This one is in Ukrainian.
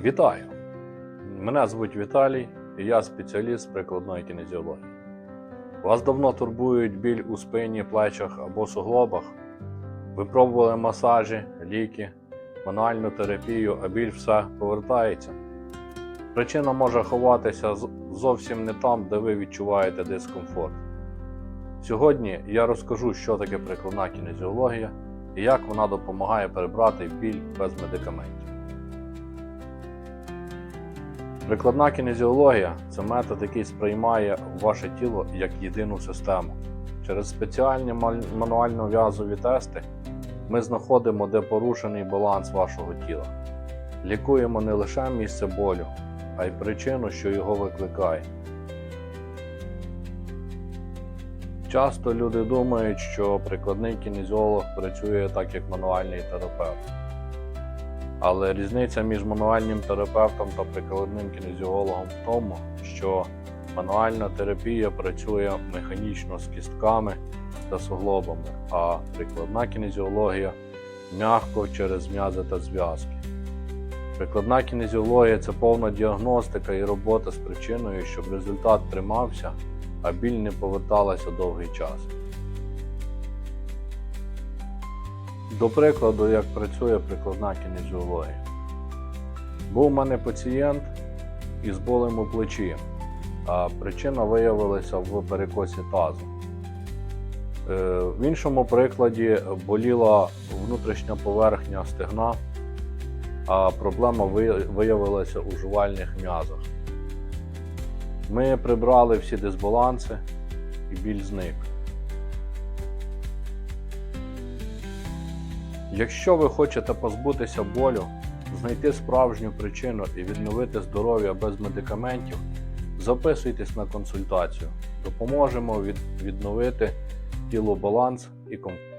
Вітаю! Мене звуть Віталій, і я спеціаліст прикладної кінезіології. Вас давно турбують біль у спині, плечах або суглобах. Ви пробували масажі, ліки, мануальну терапію, а біль все повертається. Причина може ховатися зовсім не там, де ви відчуваєте дискомфорт. Сьогодні я розкажу, що таке прикладна кінезіологія і як вона допомагає перебрати біль без медикаментів. Прикладна кінезіологія це метод, який сприймає ваше тіло як єдину систему. Через спеціальні мануально-в'язові тести ми знаходимо, де порушений баланс вашого тіла. Лікуємо не лише місце болю, а й причину, що його викликає. Часто люди думають, що прикладний кінезіолог працює так, як мануальний терапевт. Але різниця між мануальним терапевтом та прикладним кінезіологом в тому, що мануальна терапія працює механічно з кістками та суглобами, а прикладна кінезіологія м'яко через м'язи та зв'язки. Прикладна кінезіологія це повна діагностика і робота з причиною, щоб результат тримався, а біль не поверталася довгий час. До прикладу, як працює прикладна кінезіологія. Був у мене пацієнт із болем у плечі, а причина виявилася в перекосі тазу. Е, В іншому прикладі боліла внутрішня поверхня стегна, а проблема виявилася у жувальних м'язах. Ми прибрали всі дисбаланси і біль зник. Якщо ви хочете позбутися болю, знайти справжню причину і відновити здоров'я без медикаментів, записуйтесь на консультацію. Допоможемо від- відновити тіло баланс і комфорт.